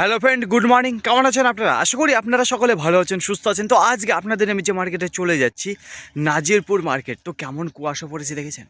Hello friend good morning কেমন আছেন আপনারা? আশা করি আপনারা সকলে ভালো আছেন, সুস্থ আছেন। তো আজকে আপনাদের আমি যে মার্কেটে চলে যাচ্ছি, নাজিরপুর মার্কেট তো কেমন কুয়াশা পড়েছে দেখেছেন?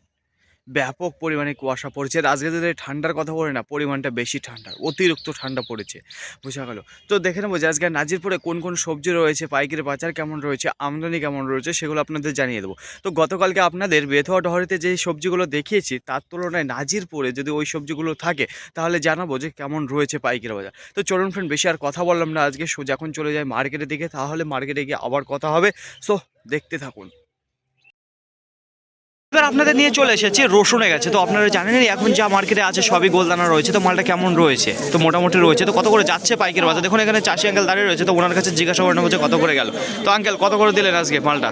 ব্যাপক পরিমাণে কুয়াশা পড়েছে। আর আজকে যদি ঠান্ডার কথা বলে না, পরিমাণটা বেশি ঠান্ডা অতিরিক্ত ঠান্ডা পড়েছে। বোঝা গেল। তো দেখে নেব যে আজকে নাজিরপুরে কোন কোন সবজি রয়েছে, পাইকারি বাজার কেমন রয়েছে, আমদানি কেমন রয়েছে, সেগুলো আপনাদের জানিয়ে দেবো। তো গতকালকে আপনাদের বেথুয়া ডহরিতে যে সবজিগুলো দেখিয়েছি, তার তুলনায় নাজিরপুরে যদি ওই সবজিগুলো থাকে, তাহলে জানাব যে কেমন রয়েছে পাইকারি বাজার। তো চলুন ফ্রেন্ড বেশি আর কথা বললাম না আজকে। সোজা এখন চলে যায় মার্কেটের দিকে, তাহলে মার্কেটে গিয়ে আবার কথা হবে। সো দেখতে থাকুন। এবার আপনাদের নিয়ে চলে এসেছি রসুনে গেছে তো আপনারা জানেনই এখন যা মার্কেটে আছে সবই গোলদানা রয়েছে তো মালটা কেমন রয়েছে? তো মোটামুটি রয়েছে। তো কত করে যাচ্ছে পাইকের বাজার? দেখুন এখানে চাষি আঙ্কেল দাঁড়িয়ে রয়েছে তো ওনার কাছে জিজ্ঞাসা করে হচ্ছে কত করে গেল। তো আঙ্কেল কত করে দিলেন আজকে মালটা?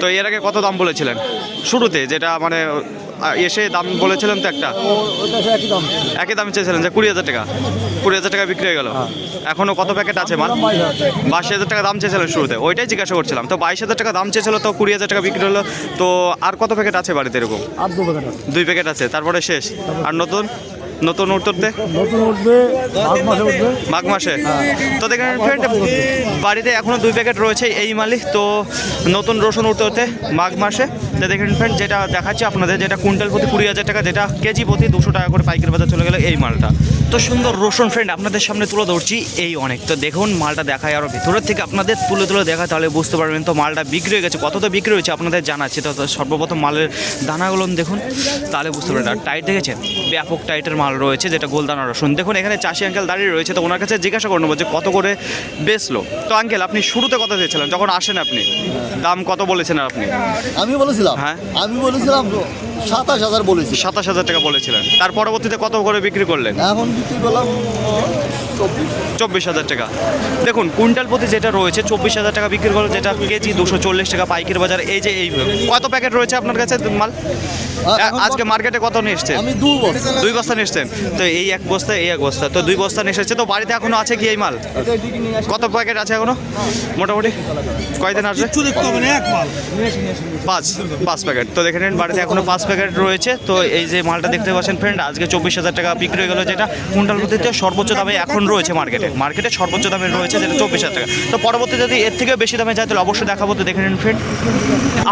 তো এর আগে কত দাম বলেছিলেন? শুরুতে যেটা মানে এসে দাম বলেছিলেন তো একটা। একই দাম একই দাম চেয়েছিলেন যে কুড়ি হাজার টাকা। কুড়ি হাজার টাকা বিক্রি হয়ে গেল। এখনও কত প্যাকেট আছে মাল বাইশ হাজার টাকা দাম চেয়েছিলেন শুরুতে ওইটাই জিজ্ঞাসা করছিলাম। তো বাইশ হাজার টাকা দাম চেয়েছিল তো কুড়ি হাজার টাকা বিক্রি হলো। তো আর কত প্যাকেট আছে বাড়িতে এরকম? আর দু প্যাকেট দুই প্যাকেট আছে তারপরে শেষ। আর নতুন? নতুন উত্তরতে নতুন উঠবে মাঘ মাসে উঠবে। মাঘ মাসে? তো দেখেন ফ্রেন্ড বাড়িতে এখনও দুই প্যাকেট রয়েছে এই মালিক তো নতুন রসুন উঠতে উঠতে মাঘ মাসে। তো দেখেন ফ্রেন্ড যেটা দেখাচ্ছি আপনাদের যেটা কুইন্টাল প্রতি কুড়ি হাজার টাকা যেটা কেজি প্রতি দুশো টাকা করে পাইকারি বাজার চলে গেলে এই মালটা। তো সুন্দর রসুন ফ্রেন্ড আপনাদের সামনে তুলে ধরছি এই অনেক। তো দেখুন মালটা দেখায় আরও ভিতরের থেকে আপনাদের তুলে তুলে দেখা তাহলে বুঝতে পারবেন তো মালটা বিক্রি হয়ে গেছে। কত তো বিক্রি হয়েছে আপনাদের জানাচ্ছি। তো তো সর্বপ্রথম মালের দানাগুলো দেখুন তাহলে বুঝতে পারবেন। আর টাইট দেখেছেন? ব্যাপক টাইটের মাল রয়েছে যেটা গোলদানা রসুন। দেখুন এখানে চাষি আঙ্কেল দাঁড়িয়ে রয়েছে তো ওনার কাছে জিজ্ঞাসা করে নেব যে কত করে বেচলো। তো আঙ্কেল আপনি শুরুতে কথা দিয়েছিলেন? যখন আসেন আপনি দাম কত বলেছেন আপনি? আমি বলেছিলাম। হ্যাঁ। আমি বলেছিলাম সাতাশ হাজার বলেছি। সাতাশ হাজার টাকা বলেছিলেন। তার পরবর্তীতে কত করে বিক্রি করলেন? এখন বিক্রি করলাম চব্বিশ? হাজার টাকা। দেখুন কুইন্টাল প্রতি যেটা রয়েছে চব্বিশ হাজার টাকা বিক্রি করলে যেটা কেজি দুশো চল্লিশ টাকা পাইকারি বাজার। এই যে এই কত প্যাকেট রয়েছে আপনার কাছে মাল? আজকে মার্কেটে কত নিয়ে এসছেন? দুই বস্তা। নিয়ে এসছেন। তো এই এক বস্তা এই এক বস্তা। তো দুই বস্তা নিয়ে এসেছে। তো বাড়িতে এখনও আছে কি এই মাল? কত প্যাকেট আছে এখনও? মোটামুটি? কয়দিন আসবে? পাঁচ পাঁচ প্যাকেট। তো দেখে নিন বাড়িতে এখনও পাঁচ প্যাকেট রয়েছে। তো এই যে মালটা দেখতে পাচ্ছেন ফ্রেন্ড আজকে চব্বিশ হাজার টাকা বিক্রি হয়ে গেলো যেটা কুইন্টাল প্রতিতে সর্বোচ্চ দামে এখন রয়েছে মার্কেটে মার্কেটে সর্বোচ্চ দামে রয়েছে যেটা চব্বিশ হাজার টাকা। তো পরবর্তী যদি এর থেকেও বেশি দামে যায় তাহলে অবশ্যই দেখাবো। তো দেখে নিন ফ্রেন্ড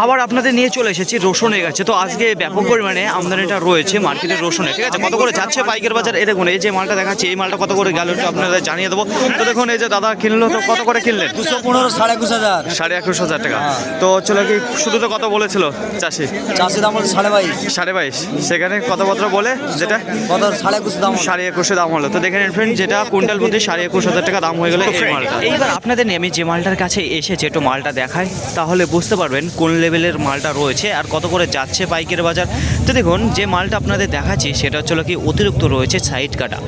আবার আপনাদের নিয়ে চলে এসেছি রসুনে গেছে। তো আজকে ব্যাপক পরিমাণে আমদানিটা রয়েছে মার্কেটে রসুনে ঠিক আছে? কত করে যাচ্ছে পাইকার বাজার? এই দেখুন এই যে মালটা দেখাচ্ছে এই মালটা কত করে গেল একটু আপনাদের জানিয়ে দেবো। তো দেখুন এই যে দাদা কিনলো তো কত করে কিনলেন? দুশো পনেরো সাড়ে একুশ হাজার। সাড়ে একুশ হাজার টাকা। তো চলো কি শুধু তো কত বলেছিল চাষি? চাষের দাম হচ্ছে সাড়ে বাইশ। সাড়ে বাইশ। সেখানে কথাবার্তা বলে যেটা? কত সাড়ে একুশ দাম সাড়ে একুশে দাম হলো। তো দেখে নিন ফ্রেন্ড যেটা কুইন্টাল প্রতি সাড়ে একুশ হাজার টাকা দাম হয়ে গেল এই মালটা। এইবার আপনাদের নিয়ে আমি যে মালটার কাছে এসেছে একটু মালটা দেখায় তাহলে বুঝতে পারবেন কোন লেভেলের মালটা রয়েছে আর কত করে যাচ্ছে পাইকের বাজার। তো দেখুন যে মালটা আপনাদের দেখাচ্ছি সেটা হচ্ছে কি অতিরিক্ত রয়েছে সাইড কাটা।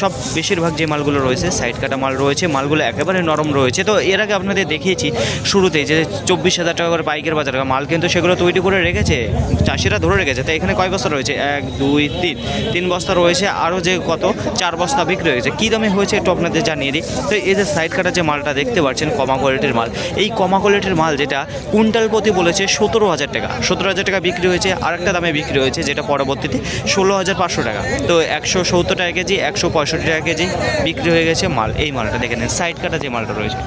সব বেশিরভাগ যে মালগুলো রয়েছে সাইড কাটা মাল রয়েছে, মালগুলো একেবারে নরম রয়েছে। তো এর আগে আপনাদের দেখিয়েছি শুরুতেই যে চব্বিশ হাজার টাকা করে পাইকের বাজার মাল কিন্তু সেগুলো তৈরি করে রেখেছে, চাষিরা ধরে রেখেছে। তো এখানে কয় বস্তা রয়েছে? এক, দুই, তিন। তিন বস্তা রয়েছে, আরও যে কত? চার বস্তা বিক্রি হয়েছে। কী দামে হয়েছে একটু আপনাদের জানিয়ে দিই। তো এই যে সাইড কাটা যে মালটা দেখতে পাচ্ছেন, কমা কোয়ালিটির মাল, এই কমা কোয়ালিটির মাল যেটা কুইন্টাল প্রতি বলেছে সতেরো হাজার টাকা। সতেরো হাজার টাকা বিক্রি হয়েছে, আরেকটা দামে বিক্রি হয়েছে, যেটা পরবর্তীতে ষোলো হাজার পাঁচশো টাকা। তো একশো সত্তর টাকা কেজি, একশো পঁয়ষট্টি টাকা কেজি বিক্রি হয়ে গেছে মাল এই মালটা দেখে নেন সাইড কাটা যে মালটা রয়েছে।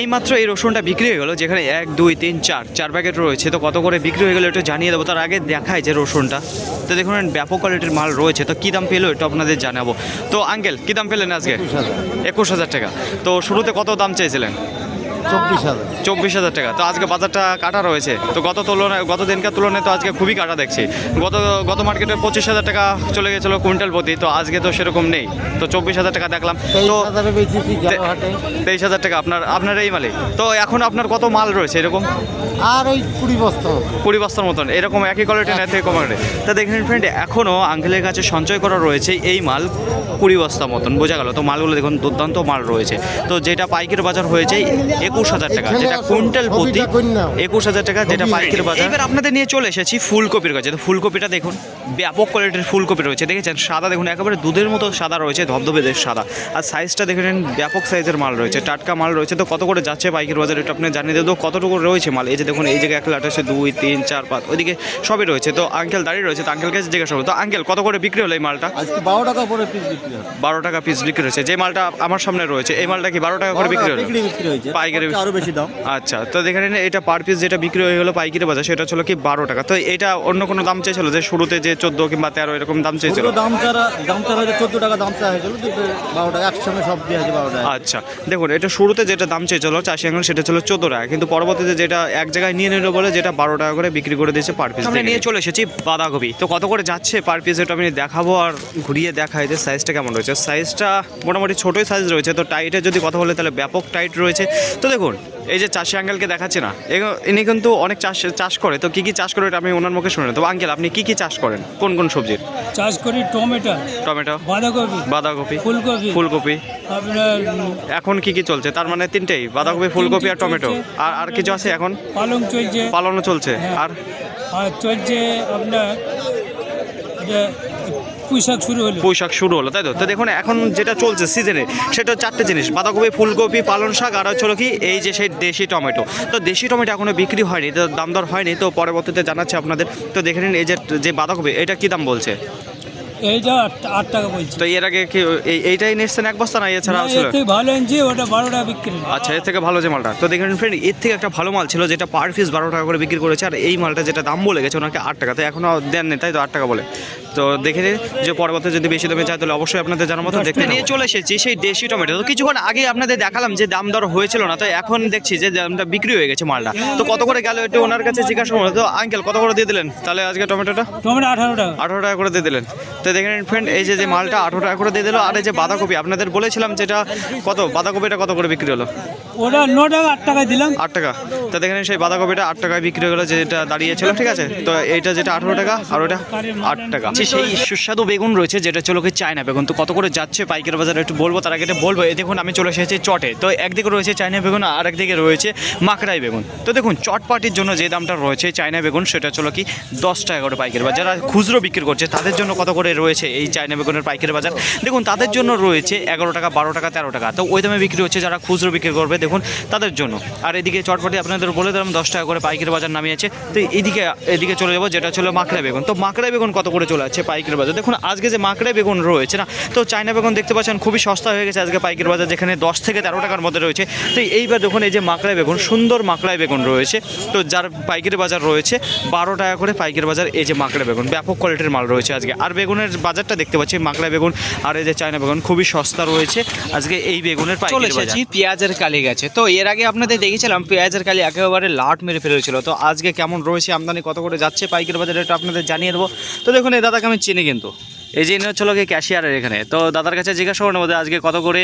এই মাত্র এই রসুনটা বিক্রি হয়ে গেলো যেখানে এক দুই তিন চার চার প্যাকেট রয়েছে। তো কত করে বিক্রি হয়ে গেলো একটু জানিয়ে দেবো তার আগে দেখায় যে রসুনটা। তো দেখুন ব্যাপক কোয়ালিটির মাল রয়েছে। তো কী দাম পেল একটু আপনাদের জানাব। তো আঙ্কেল কী দাম পেলেন আজকে? একুশ হাজার। টাকা। তো শুরুতে কত দাম চেয়েছিলেন চব্বিশ হাজার। চব্বিশ হাজার টাকা। তো আজকে বাজারটা কাটা রয়েছে। তো গত তুলনায় গত দিনকার তুলনায় তো আজকে খুবই কাটা দেখছি। গত গত মার্কেটে পঁচিশ হাজার টাকা চলে গেছিল কুইন্টাল প্রতি তো আজকে তো সেরকম নেই। তো চব্বিশ হাজার টাকা দেখলাম। তো তেইশ হাজার টাকা আপনার আপনার এই মালে। তো এখন আপনার কত মাল রয়েছে এরকম? আর ওই কুড়ি বস্তা কুড়ি বস্তার মতন এরকম একই কোয়ালিটি না থেকে কোয়ালিটি তা দেখেন ফ্রেন্ড এখনও আঙ্কেলের কাছে সঞ্চয় করা রয়েছে এই মাল কুড়ি বস্তা মতন বোঝা গেল। তো মালগুলো দেখুন দুর্দান্ত মাল রয়েছে। তো যেটা পাইকের বাজার হয়েছে একুশ হাজার টাকা যেটা কুইন্টাল প্রতি। একুশ হাজার টাকা যেটা পাইকারি বাজার। এবার আপনাদের নিয়ে চলে এসেছি ফুলকপির কাছে। তো ফুলকপিটা দেখুন ব্যাপক কোয়ালিটির ফুলকপি রয়েছে দেখেছেন? সাদা দেখুন একেবারে দুধের মতো সাদা রয়েছে ধবধবে দেশ সাদা। আর সাইজটা দেখে নিন ব্যাপক সাইজের মাল রয়েছে টাটকা মাল রয়েছে। তো কত করে যাচ্ছে পাইকারি বাজার এটা আপনি জানিয়ে দেবো কতটুকু রয়েছে মাল? এই যে দেখুন এই জায়গায় এক লাট আছে দুই তিন চার পাঁচ ওইদিকে সবই রয়েছে। তো আঙ্কেল দাঁড়িয়ে রয়েছে তো আঙ্কেলকে জিজ্ঞাসা করব। তো আঙ্কেল কত করে বিক্রি হলো এই মালটা? বারো টাকা পরে পিস বিক্রি বারো টাকা পিস বিক্রি হয়েছে যে মালটা আমার সামনে রয়েছে এই মালটা কি বারো টাকা করে বিক্রি হলো? বিক্রি বিক্রি আরও বেশি দাম। আচ্ছা তো দেখে নিন এটা পার পিস যেটা বিক্রি হয়ে গেলো পাইকারি বাজার সেটা ছিল কি বারো টাকা। তো এটা অন্য কোনো দাম চেয়েছিল যে শুরুতে যে চোদ্দ কিংবা তেরো এরকম দাম চেয়েছিল দাম চারা দাম হচ্ছে চোদ্দ টাকা দাম চারা হয়েছিল বারো টাকা একসঙ্গে সব দিয়ে আছে বারো টাকা। আচ্ছা দেখুন এটা শুরুতে যেটা দাম চেয়েছিল চাষি আঙুল সেটা ছিল চোদ্দ টাকা। কিন্তু পরবর্তীতে যেটা এক জায়গায় নিয়ে নিল বলে যেটা বারো টাকা করে বিক্রি করে দিয়েছে পার পিস নিয়ে চলে এসেছি বাঁধাকপি। তো কত করে যাচ্ছে পার পিস এটা আমি দেখাবো আর ঘুরিয়ে দেখাই যে সাইজটা কেমন রয়েছে। সাইজটা মোটামুটি ছোটোই সাইজ রয়েছে তো টাইটের যদি কথা বলে তাহলে ব্যাপক টাইট রয়েছে। তো দেখুন এই যে চাষি আঙ্কেলকে দেখাচ্ছে না ইনি কিন্তু অনেক চাষ চাষ করে তো কী কী চাষ করে এটা আমি ওনার মুখে শুনে তো আঙ্কেল আপনি কী কী চাষ করেন? কোন কোন সবজির? চাষ করি টমেটো টমেটো বাঁধাকপি বাঁধাকপি ফুলকপি ফুলকপি। এখন কি কি চলছে? তার মানে তিনটেই বাঁধাকপি ফুলকপি আর টমেটো। আর আর কিছু আছে এখন? পালং চলছে। পালনও চলছে। হ্যাঁ। আর? চলছে আপনার পুঁইশাক শুরু হলো। পুঁইশাক শুরু হলো, তাই তো? তো দেখুন, এখন যেটা চলছে সিজনে সেটা চারটে জিনিস। বাঁধাকপি, ফুলকপি পালন শাক, আর হচ্ছে কি, এই যে সেই দেশি টমেটো। তো দেশি টমেটো এখনও বিক্রি হয়নি তো দাম দর হয়নি, তো পরবর্তীতে জানাচ্ছি আপনাদের। তো দেখে নিন, এই যে যে বাঁধাকপি, এটা কী দাম বলছে? এইটা আট আট টাকা বলছে। তো এর আগে কি এই এইটাই নিচ্ছেন এক বস্তা না? এছাড়া ছিল? থেকে ভালো এনেছি ওটা বারো টাকা বিক্রি। আচ্ছা এর থেকে ভালো যে মালটা। তো দেখেন ফ্রেন্ড এর থেকে একটা ভালো মাল ছিল যেটা পার পিস বারো টাকা করে বিক্রি করেছে আর এই মালটা যেটা দাম বলে গেছে ওনাকে আট টাকা। তো এখনও দেন নেই তাই তো আট টাকা বলে। তো দেখে যে পরবর্তী যদি বেশি দামে চাই তাহলে অবশ্যই আপনাদের জানার মতো দেখতে নিয়ে চলে এসেছি সেই দেশি টমেটো। তো কিছুক্ষণ আগে আপনাদের দেখালাম যে দাম দর হয়েছিল না তো এখন দেখছি যে দামটা বিক্রি হয়ে গেছে মালটা। তো কত করে গেল একটু ওনার কাছে জিজ্ঞাসা করব তো আঙ্কেল কত করে দিয়ে দিলেন তাহলে আজকে টমেটোটা? টমেটো আঠারো টাকা। আঠারো টাকা করে দিয়ে দিলেন। তো দেখে নিন ফ্রেন্ড এই যে মালটা আঠারো টাকা করে দিয়ে দিল, আর এই যে বাঁধাকপি, আপনাদের বলেছিলাম যেটা, কত? বাঁধাকপিটা কত করে বিক্রি হলো? ওটা ন টাকা, আট টাকায় দিলাম। আট টাকা। তো দেখেন সেই বাঁধাকপিটা আট টাকায় বিক্রি হয়ে গেলো, যেটা দাঁড়িয়েছিল, ঠিক আছে? তো এইটা যেটা আঠারো টাকা, আর ওটা আট টাকা। সেই সুস্বাদু বেগুন রয়েছে, যেটা চলো কি চায়না বেগুন। তো কত করে যাচ্ছে পাইকারি বাজারে একটু বলব, তার আগে বলব। এই দেখুন, আমি চলে এসেছি চটে। তো একদিকে রয়েছে চায়না বেগুন, আর একদিকে রয়েছে মাকড়াই বেগুন। তো দেখুন, চটপাটির জন্য যে দামটা রয়েছে চায়না বেগুন, সেটা চলো কি দশ টাকা করে পাইকারি বাজার। যারা খুচরো বিক্রি করছে, তাদের জন্য কত করে রয়েছে এই চায়না বেগুনের পাইকারি বাজার? দেখুন, তাদের জন্য রয়েছে এগারো টাকা, বারো টাকা, তেরো টাকা। তো ওই দামে বিক্রি হচ্ছে যারা খুচরো বিক্রি করবে দেখুন তাদের জন্য। আর এদিকে চটপটি আপনাদের বলে দিলাম দশ টাকা করে পাইকারি বাজার নামিয়েছে। তো এদিকে এদিকে চলে যাব যেটা ছিল মাকড়া বেগুন। তো মাকড়া বেগুন কত করে চলে যাচ্ছে পাইকারি বাজার? দেখুন আজকে যে মাকড়া বেগুন রয়েছে না তো চায়না বেগুন দেখতে পাচ্ছেন খুবই সস্তা হয়ে গেছে আজকে পাইকারি বাজার যেখানে দশ থেকে তেরো টাকার মধ্যে রয়েছে। তো এইবার দেখুন এই যে মাকড়া বেগুন সুন্দর মাকড়াই বেগুন রয়েছে। তো যার পাইকারি বাজার রয়েছে বারো টাকা করে পাইকারি বাজার এই যে মাকড়া বেগুন ব্যাপক কোয়ালিটির মাল রয়েছে আজকে। আর বেগুনের বাজারটা দেখতে পাচ্ছি মাকড়া বেগুন আর এই যে চায়না বেগুন খুবই সস্তা রয়েছে আজকে এই বেগুনের পাইকারি বাজার। পেঁয়াজের কালি গেছে তো এর আগে আপনাদের দেখেছিলাম পেঁয়াজের কালি একেবারে লাট মেরে ফেলেছিল। তো আজকে কেমন রয়েছে, আমদানি কত করে যাচ্ছে, পাইকারি বাজারে আপনাদের জানিয়ে দেবো। তো দেখুন, এই দাদাকে আমি চিনি কিন্তু। এই যে ইনি হচ্ছে কি ক্যাশিয়ারের এখানে। তো দাদার কাছে জিজ্ঞাসা করে নেব যে আজকে কত করে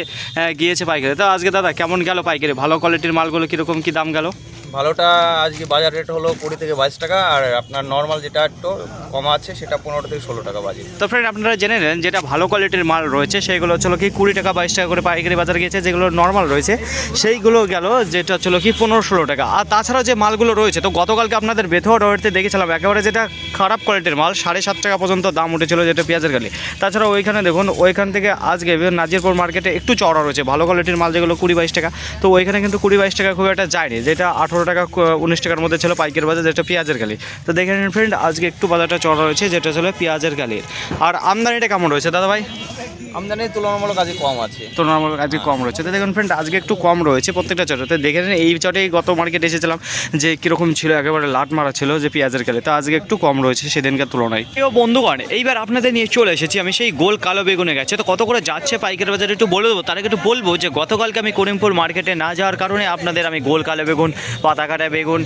গিয়েছে পাইকারি? তো আজকে দাদা কেমন গেল পাইকারি? ভালো কোয়ালিটির মালগুলো কীরকম কী দাম গেল? ভালোটা আজকে বাজার রেট হলো কুড়ি থেকে বাইশ টাকা আর আপনার নর্মাল যেটা একটু কম আছে সেটা পনেরো থেকে ষোলো টাকা বাজে। তো ফ্রেন্ড আপনারা জেনে নেন যেটা ভালো কোয়ালিটির মাল রয়েছে সেইগুলো হচ্ছিল কি কুড়ি টাকা বাইশ টাকা করে পাইকারি বাজার গিয়েছে যেগুলো নর্মাল রয়েছে সেইগুলো গেল যেটা হচ্ছিল কি পনেরো ষোলো টাকা। আর তাছাড়া যে মালগুলো রয়েছে তো গতকালকে আপনাদের বেথুয়া রয়েতে দেখেছিলাম একেবারে যেটা খারাপ কোয়ালিটির মাল সাড়ে সাত টাকা পর্যন্ত দাম উঠেছিল যেটা পেঁয়াজের গালি তাছাড়া ওইখানে দেখুন, ওইখান থেকে আজকে নাজিরপুর মার্কেটে একটু চড়া রয়েছে, ভালো কোয়ালিটির মাল যেগুলো কুড়ি বাইশ টাকা। তো ওইখানে কিন্তু কুড়ি বাইশ টাকা খুব একটা যায়নি, যেটা আঠেরো টাকা উনিশ টাকার মধ্যে ছিল পাইকের বাজার, যেটা পেঁয়াজের গালি। তো দেখে নিন ফ্রেন্ড আজকে একটু বাজারটা চড়া রয়েছে, যেটা ছিল পেঁয়াজের গালির। আর আমদানিটা কেমন রয়েছে দাদা ভাই আমদানির তুলনামূলক আজকে কম আছে। তো নর্মাল আজকে কম রয়েছে। তো দেখুন ফ্রেন্ড আজকে একটু কম রয়েছে প্রত্যেকটা চটে। তো দেখে নিন এই চটেই গত মার্কেটে এসেছিলাম যে কীরকম ছিল একেবারে লাট মারা ছিল যে পেঁয়াজের কালে তো আজকে একটু কম রয়েছে সেদিনকার তুলনায়। কেউ বন্ধুগণ এইবার আপনাদের নিয়ে চলে এসেছি। আমি সেই গোল কালো বেগুনে গেছে। তো কত করে যাচ্ছে পাইকারি বাজারে একটু বলে দেবো। তার আগে একটু বলব যে গতকালকে আমি করিমপুর মার্কেটে না যাওয়ার কারণে আপনাদের আমি গোল কালো বেগুন পাতা কাটা বেগুন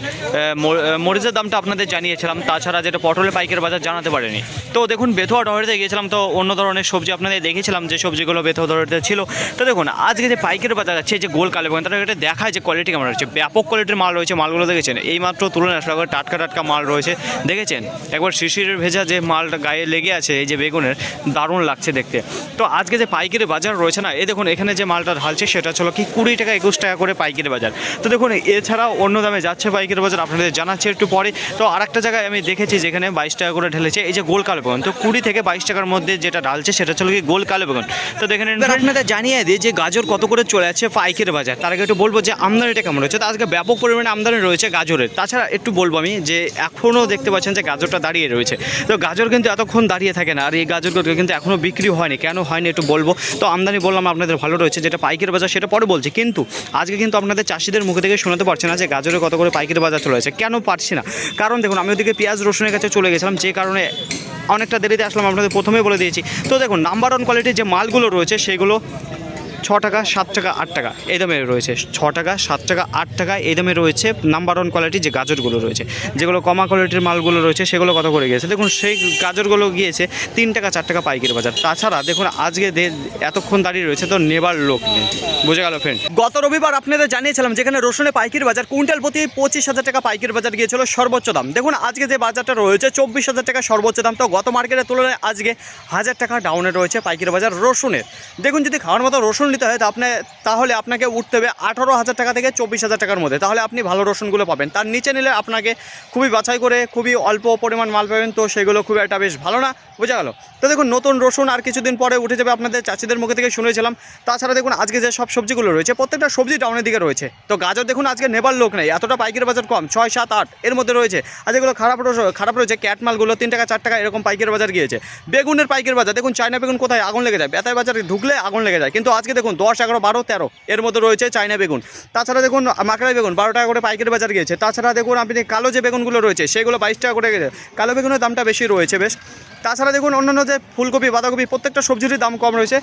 মরিচের দামটা আপনাদের জানিয়েছিলাম। তাছাড়া যেটা পটলের পাইকারি বাজার জানাতে পারেনি। তো দেখুন বেথুয়া ডহরিতে গিয়েছিলাম। তো অন্য ধরনের সবজি আপনাদের দেখেছিলাম। দেখিয়েছিলাম যে সবজিগুলো বেথ দরতে ছিল। তো দেখুন, আজকে যে পাইকারি বাজার যাচ্ছে যে গোল কালো তারা এটা দেখায় যে কোয়ালিটি কেমন রয়েছে। ব্যাপক কোয়ালিটির মাল রয়েছে মালগুলো, দেখেছেন? এই মাত্র তুলনা আসলে টাটকা টাটকা মাল রয়েছে। দেখেছেন? একবার শিশিরের ভেজা যে মালটা গায়ে লেগে আছে, এই যে বেগুনের, দারুণ লাগছে দেখতে। তো আজকে যে পাইকারি বাজার রয়েছে না এই দেখুন, এখানে যে মালটা ঢালছে, সেটা ছিল কি কুড়ি টাকা একুশ টাকা করে পাইকারি বাজার। তো দেখুন, এছাড়াও অন্য দামে যাচ্ছে পাইকারি বাজার, আপনাদের জানাচ্ছি একটু পরে। তো আরেকটা জায়গায় আমি দেখেছি যেখানে বাইশ টাকা করে ঢেলেছে, এই যে গোল কালো বেগুন। তো কুড়ি থেকে বাইশ টাকার মধ্যে যেটা ঢালছে, সেটা ছিল কি গোল কালো বেগুন। তো দেখেন আপনাদের জানিয়ে দিই যে গাজর কত করে চলে যাচ্ছে পাইকারি বাজার। তার আগে একটু বলব যে আমদানিটা কেমন রয়েছে। তো আজকে ব্যাপক পরিমাণে আমদানি রয়েছে গাজরের। তাছাড়া একটু বলব আমি যে এখনও দেখতে পাচ্ছেন যে গাজরটা দাঁড়িয়ে রয়েছে। তো গাজর কিন্তু এতক্ষণ দাঁড়িয়ে থাকে না। আর এই গাজরগুলো কিন্তু এখনও বিক্রি হয়নি। কেন হয়নি একটু বলব। তো আমদানি বললাম আপনাদের ভালো রয়েছে। যেটা পাইকারি বাজার সেটা পরে বলছি। কিন্তু আজকে কিন্তু আপনাদের চাষিদের মুখে থেকে শোনাতে পারছি না যে গাজরে কত করে পাইকারি বাজার চলে যাচ্ছে কেন পারছি না? কারণ দেখুন আমি ওদিকে পেঁয়াজ রসুনের কাছে চলে গেছিলাম। যে কারণে অনেকটা দেরিতে আসলাম। আপনাদের প্রথমেই বলে দিয়েছি। তো দেখুন নাম্বার ওয়ান কোয়ালিটির যে মালগুলো রয়েছে সেগুলো ছ টাকা, সাত টাকা, আট টাকা এই দামে রয়েছে। ছ টাকা, সাত টাকা, আট টাকা এই দামে রয়েছে নাম্বার ওয়ান কোয়ালিটি যে গাজরগুলো রয়েছে। যেগুলো কমা কোয়ালিটির মালগুলো রয়েছে, সেগুলো কত করে গিয়েছে? দেখুন, সেই গাজরগুলো গিয়েছে তিন টাকা, চার টাকা পাইকারি বাজার। তাছাড়া দেখুন, আজকে এতক্ষণ দাঁড়িয়ে রয়েছে তো নেবার লোক নেই। বুঝে গেল ফ্রেন্ড গত রবিবার আপনাদের জানিয়েছিলাম যেখানে রসুনের পাইকারি বাজার কুইন্টাল প্রতি পঁচিশ হাজার টাকা পাইকারি বাজার গিয়েছিল সর্বোচ্চ দাম। দেখুন, আজকে যে বাজারটা রয়েছে চব্বিশ হাজার টাকা সর্বোচ্চ দাম, তো গত মার্কেটের তুলনায় আজকে হাজার টাকা ডাউনে রয়েছে পাইকারি বাজার রসুনের। দেখুন, যদি খাওয়ার মতো রসুন নিতে হয়, তা আপনি তাহলে আপনাকে উঠতে হবে আঠারো হাজার টাকা থেকে চব্বিশ হাজার টাকার মধ্যে। তাহলে আপনি ভালো রসুনগুলো পাবেন। তার নিচে নিলে আপনাকে খুবই বাছাই করে খুবই অল্প পরিমাণ মাল পাবেন। তো সেগুলো খুব একটা বেশ ভালো না, বোঝা গেল? তো দেখুন, নতুন রসুন আর কিছুদিন পরে উঠে যাবে আপনাদের চাষিদের মুখে থেকে শুনেছিলাম। তাছাড়া দেখুন, আজকে যে সব সবজিগুলো রয়েছে, প্রত্যেকটা সবজি ডাউনের দিকে রয়েছে। তো গাজর দেখুন, আজকে নেবার লোক নেই। এতটা পাইকারি বাজার কম, ছয়, সাত, আট এর মধ্যে রয়েছে। আর যেগুলো খারাপ খারাপ রয়েছে, ক্যাট মালগুলো, তিন টাকা, চার টাকা এরকম পাইকারি বাজার গিয়েছে। বেগুনের পাইকারি বাজার, দেখুন, চায়না বেগুন কোথায় আগুন লেগে যায়? বেতায় বাজারে ঢুকলে আগুন লেগে যায়। কিন্তু আজকে দেখুন দশ, এগারো, বারো, তেরো। এর মধ্যে রয়েছে চায়না বেগুন। তাছাড়া দেখুন মাকড়াই বেগুন, বারো টাকা করে পাইকারি বাজার গিয়েছে। তাছাড়া দেখুন, আপনি কালো যে বেগুনগুলো রয়েছে, সেগুলো বাইশ টাকা করে গেছে। কালো বেগুনের দামটা বেশি রয়েছে বেশ। তাছাড়া দেখুন অন্যান্য যে ফুলকপি, বাঁধাকপি, প্রত্যেকটা সবজিরই দাম কম রয়েছে।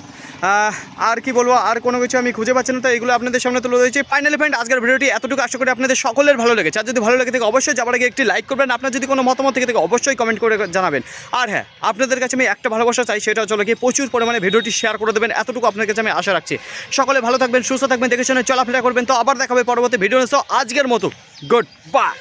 আর কি বলব, আর কোনো কিছু আমি খুঁজে পাচ্ছি না তো এগুলো আপনাদের সামনে তুলে ধরেছি। ফাইনালি ফ্রেন্ড আজকের ভিডিওটি এতটুকু। আশা করি আপনাদের সকলের ভালো লেগেছে। আর যদি ভালো লেগে থাকে, অবশ্যই যাবার আগে একটি লাইক করবেন। আপনার যদি কোনো মতামত থেকে থাকে, অবশ্যই কমেন্ট করে জানাবেন। আর হ্যাঁ আপনাদের কাছে আমি একটা ভালোবাসা চাই, সেটা চলো কি প্রচুর পরিমাণে ভিডিওটি শেয়ার করে দেবেন। এতটুকু আপনার কাছে আমি আশা রাখছি। সকলে ভালো থাকবেন, সুস্থ থাকবেন দেখে শুনে চলাফেরা করবেন। তো আবার দেখাবে পরবর্তী ভিডিও আজকের মতো গুড বাই